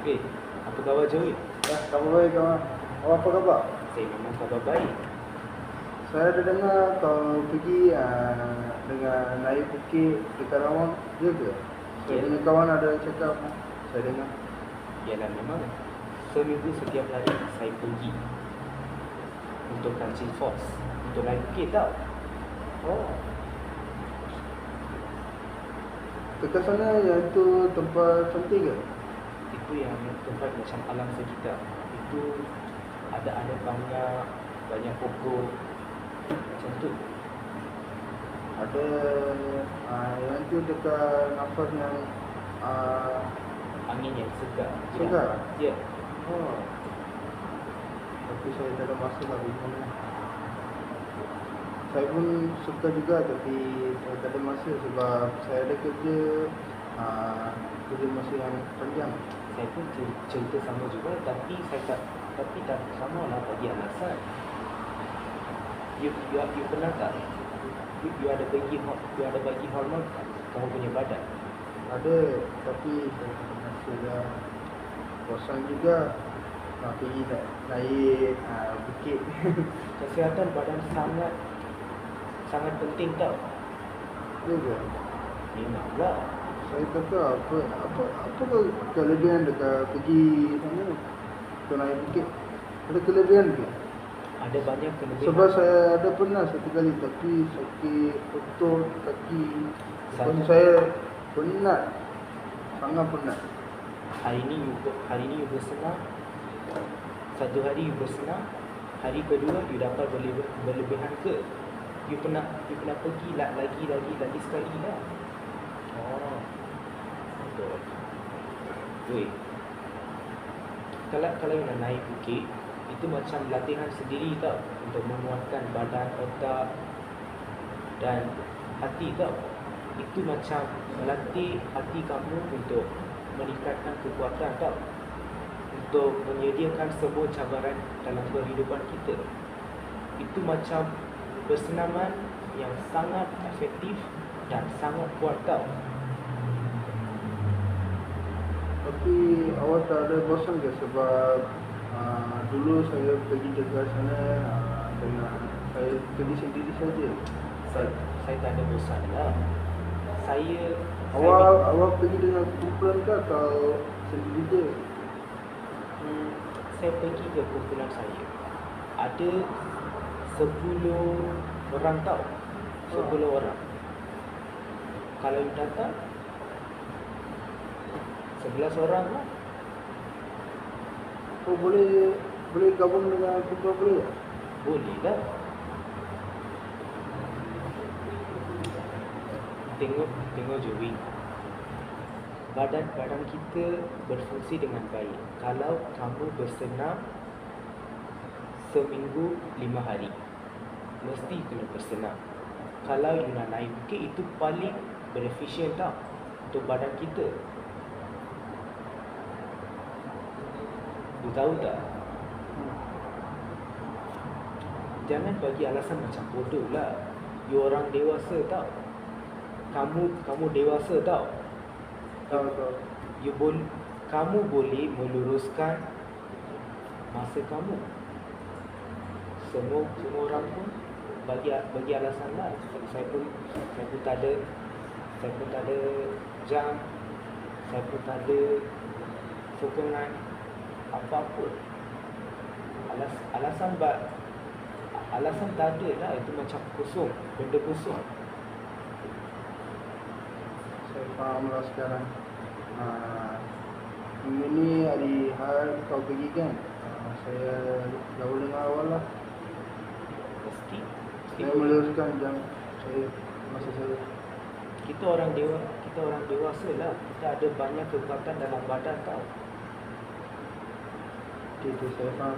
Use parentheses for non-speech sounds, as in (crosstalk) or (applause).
Eh, apa khabar Jawid? Ya, khabar baik kawan. Awak apa khabar? Saya memang khabar baik. Saya ada dengar kau pergi uh, dengan naik bukit dekat Rawang, ya ke? Saya Ya. punya kawan ada cakap, saya dengar. Ialah memang seminggu setiap hari saya pergi untuk kancing force untuk naik bukit tau. Oh. Dekat sana yang itu tempat cantik ke? Itu yang tempat macam alam sekitar. Itu ada ada banyak banyak pokok macam tu. Ada uh, yang itu dekat nafas yang uh, Angin yang segar. Segar? Ya. oh. Tapi saya tak ada masa lah sana. Saya pun suka juga tapi saya tak ada masa sebab saya ada kerja uh, kerja masa yang panjang. Saya pun cer- cerita sama juga tapi saya tak tapi tak sama lah bagi alasan. You, you, you pernah tak? You, you ada bagi you ada bagi hormon tak? Kamu punya badan. Ada tapi saya tak. Bosan juga nak pergi nak naik uh, bukit. (laughs) Kesihatan badan sangat sangat penting tau. Ya ke? Memanglah. Saya kata apa apa apa ke- kelebihan dekat pergi sana untuk naik bukit? Ada kelebihan ke? Ada banyak kelebihan. Sebab saya ada pernah satu kali tapi sakit betul kaki. Tu Sana- saya penat. Sangat penat. hari ni you ber- hari ni you bersenam. Satu hari you bersenam. Hari kedua you dapat berlebih, berlebihan ke? You pernah you pernah pergi la- lagi lagi lagi sekali lah. Oh. Betul. Weh. Kalau kalau nak naik bukit itu macam latihan sendiri tau untuk menguatkan badan, otak dan hati tau. Itu macam melatih hati kamu untuk meningkatkan kekuatan tau. Untuk menyediakan semua cabaran dalam kehidupan kita. Itu macam bersenaman yang sangat efektif dan sangat kuat tau. Tapi awak tak ada bosan ke sebab uh, dulu saya pergi dekat sana uh, dengan saya pergi sendiri saja. Saya, saya tak ada bosan lah. Saya Awak awak pergi dengan kumpulan ke atau sendiri je? Hmm, saya pergi ke kumpulan saya. Ada 10 orang tau. 10 orang. Kalau datang 11 orang lah. Oh boleh boleh gabung dengan kumpulan boleh tak? Boleh lah. Tengok tengok je Wing. Badan badan kita berfungsi dengan baik. Kalau kamu bersenam seminggu lima hari, mesti kena bersenam. Kalau you nak naik bukit itu paling beneficient tau untuk badan kita. You tahu tak? Jangan bagi alasan macam bodoh lah. You orang dewasa tau. Kamu kamu dewasa tau. Tahu tahu. You bol kamu boleh meluruskan masa kamu. Semua semua orang pun bagi bagi alasan lah. Saya pun saya pun tak ada saya pun tak ada jam. Saya pun tak ada sokongan apa-apa. Alas, alasan ba, alasan tak ada lah itu macam kosong, benda kosong. Saya faham lah sekarang. Uh, ini hari hari kau pergi kan? Uh, saya gaul dengan awal lah. Mesti Saya meluruskan jam saya masa saya. kita orang dewa kita orang dewasa lah kita ada banyak kekuatan dalam badan tau 对对对，发。